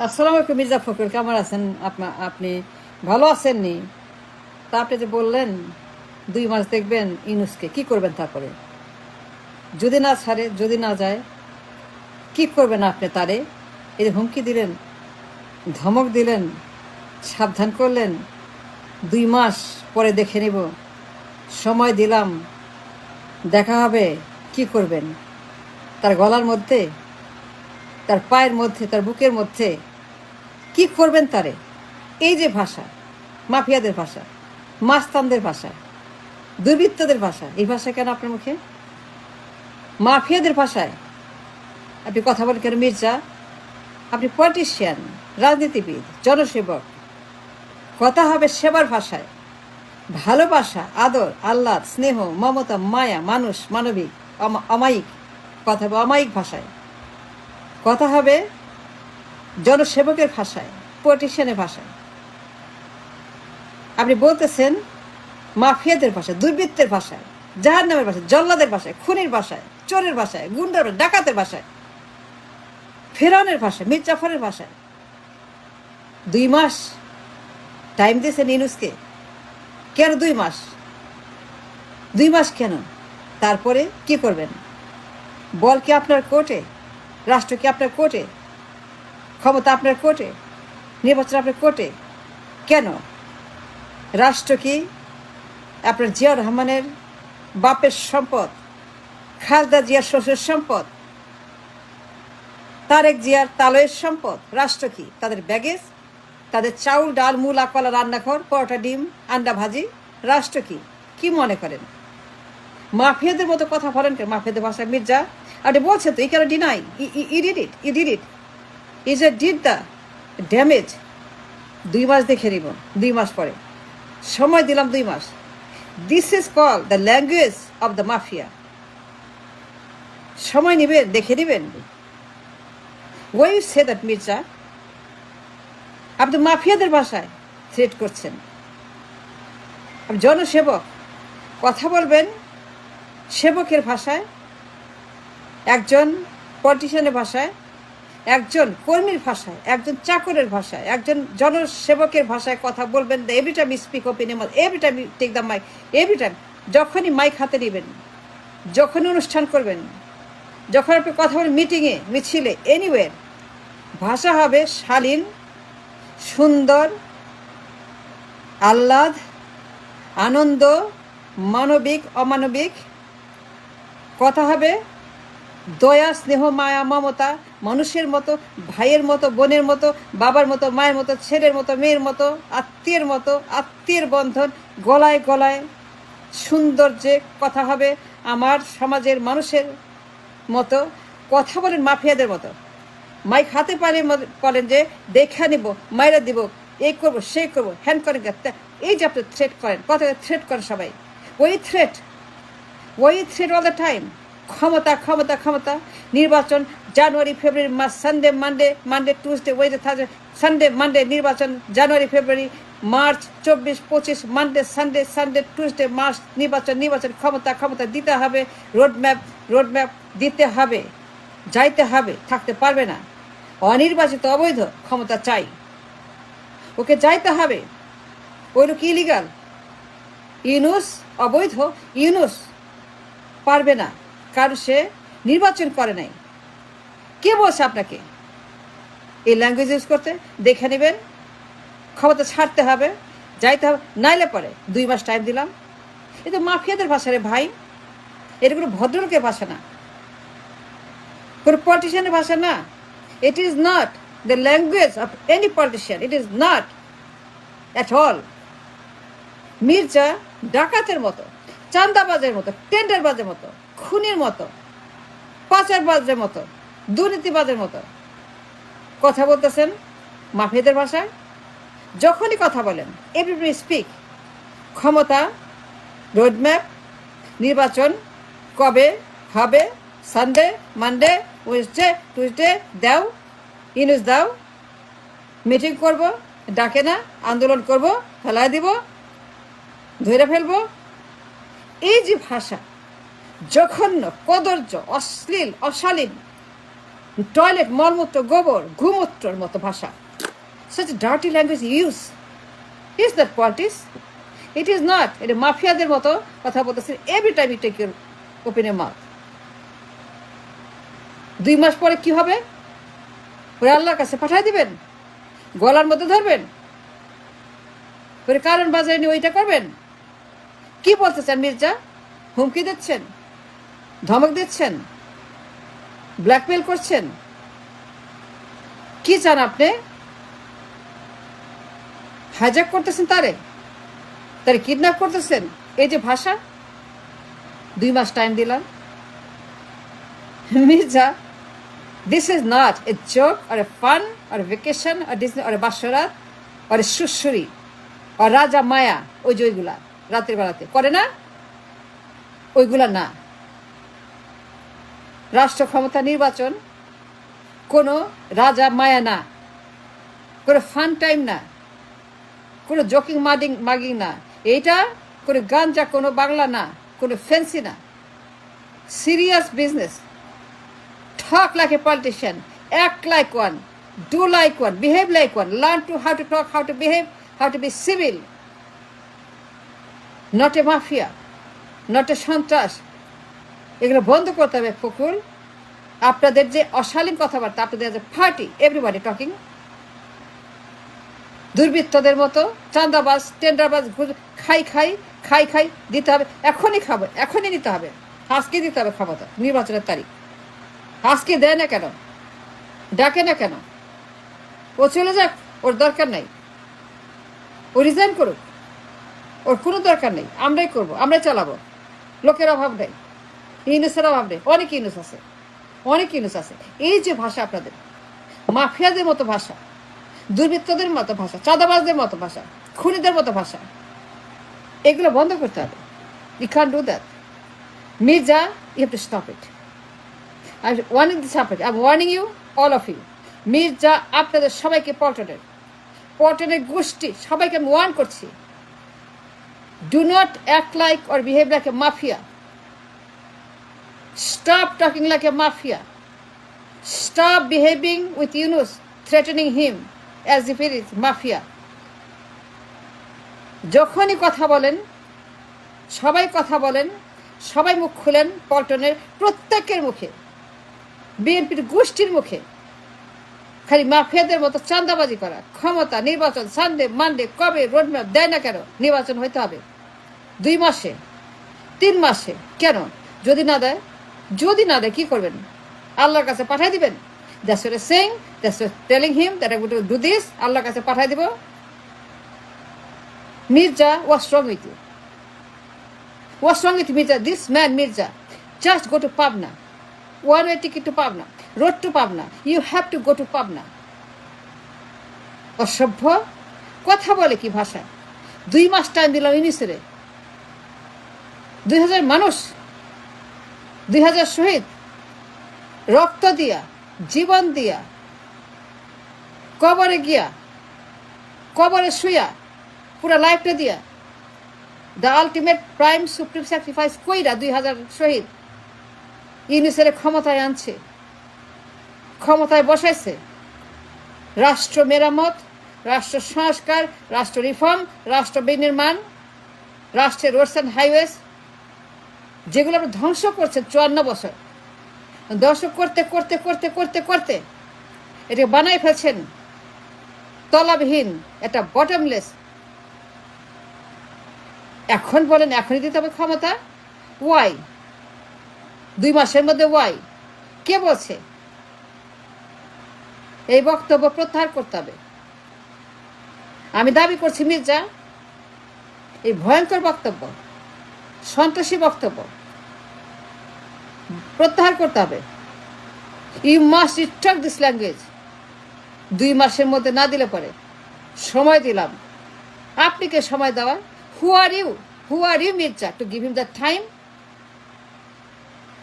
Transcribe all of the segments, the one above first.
আসসালামু আলাইকুম, মির্জা ফখরুল, কেমন আছেন? আপনা- আপনি ভালো আছেননি? তা আপনি যে বললেন, দুই মাস দেখবেন ইনুসকে কি করবেন তারপরে? যদি না ছাড়ে, যদি না যায়, কি করবেন আপনি তারে? এই যে হুমকি দিলেন, ধমক দিলেন, সাবধান করলেন, দুই মাস পরে দেখে নেব, সময় দিলাম, দেখা হবে, কি করবেন? তার গলার মধ্যে, তার পায়ের মধ্যে, তার বুকের মধ্যে কি করবেন তারে? এই যে ভাষা, মাফিয়াদের ভাষা, মাস্তানদের ভাষা, দুর্বৃত্তদের ভাষা, এই ভাষা কেন আপনার মুখে? মাফিয়াদের ভাষায় আপনি কথা বলেন কেন? মির্জা, আপনি পলিটিশিয়ান রাজনীতিবিদ, জনসেবক, কথা হবে সেবার ভাষায়। ভালোবাসা আদর, আহ্লাদ, স্নেহ, মমতা, মায়া, মানুষ, মানবিক, অমা- অমায়িক, কথা হবে অমায়িক ভাষায়। কথা হবে জনসেবকের ভাষায় পলিটিশিয়ানের ভাষায়। আপনি বলতেছেন মাফিয়াদের ভাষায়, দুর্বৃত্তের ভাষায় জাহার নামের ভাষায়, জল্লাদের ভাষায়, খুনির ভাষায়, চোরের ভাষায় গুন্ডার ডাকাতের ভাষায় ফেরানের ভাষায়, মীর জাফরের ভাষায়। দুই মাস টাইম দিয়েছেন ইনুসকে কেন দুই মাস? দুই মাস কেন? তারপরে কি করবেন? বল কি আপনার কোর্টে? রাষ্ট্র কি আপনার কোর্টে? ক্ষমতা আপনার কোর্টে? নির্বাচন আপনার কোর্টে? কেন? রাষ্ট্র কি আপনার জিয়া রহমানের বাপের সম্পদ? খালদা জিয়ার শ্বশুর সম্পদ? তারেক জিয়ার তালয়ের সম্পদ? রাষ্ট্র কি? তাদের ব্যাগেজ? তাদের চাউল, ডাল, মূলা, কলা, রান্নাঘর, পরোটা, ডিম, আন্ডা ভাজি? রাষ্ট্র কি? কি মনে করেন? মাফিয়াদের মতো কথা বলেন কেন? মাফিয়াদের ভাষা মির্জা? আপনি বলছেন তো, এই কেন deny he did it he did it is a did the damage দুই মাস দেখে নিব, দুই মাস পরে। সময় দিলাম দুই মাস। This is call the language of the mafia সময় নেবেন দেখে নেবেন। ওয়াই সে দ্যাট মির্জা আপনি মাফিয়াদের ভাষায় থ্রেট করছেন। জনসেবক। কথা বলবেন সেবকের ভাষায়। একজন পলিটিশিয়ানের ভাষায়। একজন কর্মীর ভাষায়, একজন চাকরের ভাষায়, একজন জনসেবকের ভাষায় কথা বলবেন every time speak open every time take the mic every time যখনই মাইক হাতে নেবেন, যখনই অনুষ্ঠান করবেন, যখন আপনি কথা বলেন মিটিংয়ে মিছিলে এনিওয়ের ভাষা হবে শালীন, সুন্দর, আহ্লাদ, আনন্দ, মানবিক, অমানবিক, কথা হবে দয়া, স্নেহ, মায়া, মমতা, মানুষের মতো, ভাইয়ের মতো, বোনের মতো, বাবার মতো, মায়ের মতো, ছেলের মতো, মেয়ের মতো, আত্মীয়ের মতো, আত্মীয়ের বন্ধন গলায় গলায় সৌন্দর্যে কথা হবে আমার সমাজের মানুষের মতো, কথা বলেন মাফিয়াদের মতো। মাইক হাতে পারে বলেন যে, দেখা নিব, মাইরা দিব এই করব সেই করব, হ্যান করেন এই যে আপনি থ্রেট করেন কথা থ্রেট করেন সবাই। ওই থ্রেট ওই থ্রেট অল দ্য টাইম ক্ষমতা ক্ষমতা ক্ষমতা। নির্বাচন জানুয়ারি, ফেব্রুয়ারি মাস সানডে মানডে মানডে টুইসডে ওয়েজে থার্সডে সানডে মানডে নির্বাচন জানুয়ারি, ফেব্রুয়ারি মার্চ চব্বিশ, পঁচিশ Monday Sunday Sunday Tuesday March নির্বাচন নির্বাচন, ক্ষমতা ক্ষমতা দিতে হবে রোড ম্যাপ রোড ম্যাপ দিতে হবে, যাইতে হবে, থাকতে পারবে না। অনির্বাচিত অবৈধ ক্ষমতা চাই। ওকে যাইতে হবে। ওই লোক ইলিগাল ইউনুস, অবৈধ ইউনুস পারবে না। কারণ সে নির্বাচন করে নাই। কে বলছে আপনাকে? এই ল্যাঙ্গুয়েজ ইউজ করতে দেখে নেবেন, ক্ষমতা ছাড়তে হবে, যাইতে হবে, নাইলে পরে দুই মাস টাইম দিলাম। এ তো মাফিয়াদের ভাষা রে ভাই এটা কোনো ভদ্রলোকের ভাষা না। কোনো পলিটিশিয়ানের ভাষা না। It is not the language of any politician it is not at all Mirza ডাকাতের মতো। চান্দাবাজের মতো, টেন্ডারবাজের মতো, খুনির মতো, পাচারবাজের মতো, দুর্নীতিবাজের মতো। কথা বলতেছেন মাফিয়াদের ভাষায়? যখনই কথা বলেন এভরিবডি স্পিক ক্ষমতা রোডম্যাপ নির্বাচন, কবে, হবে, সানডে, মানডে ওয়েসডে টুইসডে, দাও, ইউনিস দাও, মিটিং করব, ডাকে না, আন্দোলন করব ফেলায় দিব, ধরে ফেলব এই যে ভাষা, জঘন্য কদর্য অশ্লীল, অশালীন টয়লেট মলমূত্র, গোবর ঘুমূত্রর মতো ভাষা। Such dirty language use is that politics it is not এটা মাফিয়াদের মতো কথা বলতেছে every time you take your ওপেনের মাউথ দুই মাস পরে কি হবে? ওরা আল্লাহর কাছে পাঠাই দিবেন? গলার মধ্যে ধরবেন? ওরে কারণ বাজারে নিয়ে ওইটা করবেন? কি বলতে চান মির্জা? হুমকি দিচ্ছেন? ধমক দিচ্ছেন? ব্ল্যাকমেল করছেন? কি চান আপনি? হাইজ্যাক করতেছেন তারে? তারে কিডন্যাপ করতেছেন? এই যে ভাষা? দুই মাস টাইম দিলাম। Mirza this is not a joke R a fun R vacation আর ডিসনি আর বাসরাত আর সুশ্বরী আর রাজা মায়া ওই যে ওইগুলা। রাত্রে বেলাতে করে না? ওইগুলা না। রাষ্ট্র ক্ষমতা নির্বাচন কোন রাজা মায়া না। কোনো ফান টাইম না। কোনো জকিং মাডিং মাগিং না। এইটা কোনো গাঞ্জা, কোনো বাংলা না। কোনো ফ্যান্সি না। সিরিয়াস বিজনেস ঠক লাগে পলিটিশিয়ান এক like one do like one behave like one learn to how to talk how to behave how to be civil Not a mafia, not a সন্ত্রাস. এগুলো বন্ধ করতে হবে ফকুল আপনাদের যে অশালীন কথাবার্তা আপনাদের যে ফার্টি এভরিবাডি টকিং দুর্বৃত্তদের মতো চান্দাবাজ টেন্ডারবাজ ঘুষ- খাই খাই খাই খাই দিতে হবে। এখনই খাব এখনই নিতে হবে। আজকে দিতে হবে ক্ষমতা নির্বাচনের তারিখ। আজকে দেয় না কেন? ডাকে না কেন? ও চলে যাক ওর দরকার নাই। ও রিজাইন করুক। ওর কোনো দরকার নেই আমরাই করব আমরাই চালাবো। লোকের অভাব নেই ইউনুসের অভাব নেই অনেক ইউনুস আছে অনেক ইউনুস আছে। এই যে ভাষা আপনাদের মাফিয়াদের মতো ভাষা দুর্বৃত্তদের মতো ভাষা চাঁদাবাজদের মতো ভাষা খুনিদের মতো ভাষা এগুলো বন্ধ করতে হবে। You can do that Mirza you have to stop it I'm warning this happened. I'm warning you, all of you. Mirza আপনাদের সবাইকে পল্টনের পল্টনের গোষ্ঠী সবাইকে আমি ওয়ার্ন করছি। Do not act like or behave like a mafia stop talking like a mafia stop behaving with Yunus threatening him as if it is mafia যখনই কথা বলেন, সবাই কথা বলেন, সবাই মুখ খুলেন পল্টনের প্রত্যেকের মুখে, বিএনপির গোষ্ঠীর মুখে। খালি মাফিয়াদের মতো চাঁদাবাজি করা ক্ষমতা নির্বাচন সানডে মানডে কবে রোডম্যাপ দেয় না কেন? নির্বাচন হইতে হবে। দুই মাসে তিন মাসে কেন? যদি না দেয় যদি না দেয় কি করবেন? আল্লাহর কাছে পাঠাই দিবেন? That's sing that's telling him that I do this আল্লাহর কাছে পাঠাই দিব। Mirza was strong with you What's wrong with Mirza? This man, Mirza, just go to Pabna. One way ticket to Pabna. Road to Pabna you have to go to Pabna অসভ্য? কথা বলে কি ভাষা? দুই মাস টাইম দিলাম ইনিসেরে দুই হাজার মানুষ। দুই হাজার শহীদ। রক্ত দিয়া, জীবন দিয়া। কবরে গিয়া, কবরে শুয়া পুরা লাইফটা দিয়া। The ultimate prime supreme sacrifice কইরা দুই হাজার শহীদ। ইউনিসের ক্ষমতায় আনছে। ক্ষমতায় বসাইছে রাষ্ট্র মেরামত, রাষ্ট্র সংস্কার, রাষ্ট্র রিফর্ম, রাষ্ট্র বিনির্মাণ, রাষ্ট্রের রোডস অ্যান্ড হাইওয়েজ যেগুলো আপনি ধ্বংস করছেন চুয়ান্ন বছর। ধ্বংস করতে করতে করতে করতে করতে এটা বানাই ফেলছেন তলাবিহীন এটা বটমলেস এখন বলেন, এখনই দিতে হবে ক্ষমতা? ওয়াই দুই মাসের মধ্যে ওয়াই কে বলছে? এই বক্তব্য প্রত্যাহার করতে হবে। আমি দাবি করছি, মির্জা, এই ভয়ঙ্কর বক্তব্য, সন্ত্রাসী বক্তব্য প্রত্যাহার করতে হবে। You must return this language দুই মাসের মধ্যে না দিলে পরে সময় দিলাম। আপনি কে সময় দেওয়া who are you who are you Mirza? To give him the time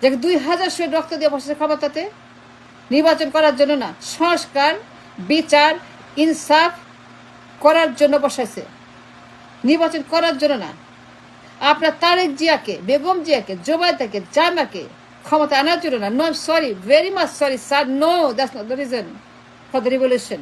যে দুই হাজার শহীদ রক্ত দিয়ে বসেছে ক্ষমতাতে নির্বাচন করার জন্য না, সংস্কার, বিচার, ইনসাফ করার জন্য বসাইছে। নির্বাচন করার জন্য না। আপনার তারেক জিয়াকে, বেগম জিয়াকে জোবায়দাকে জামাকে ক্ষমতা আনার জন্য না। No sorry very much sorry sir no that's not the reason for the revolution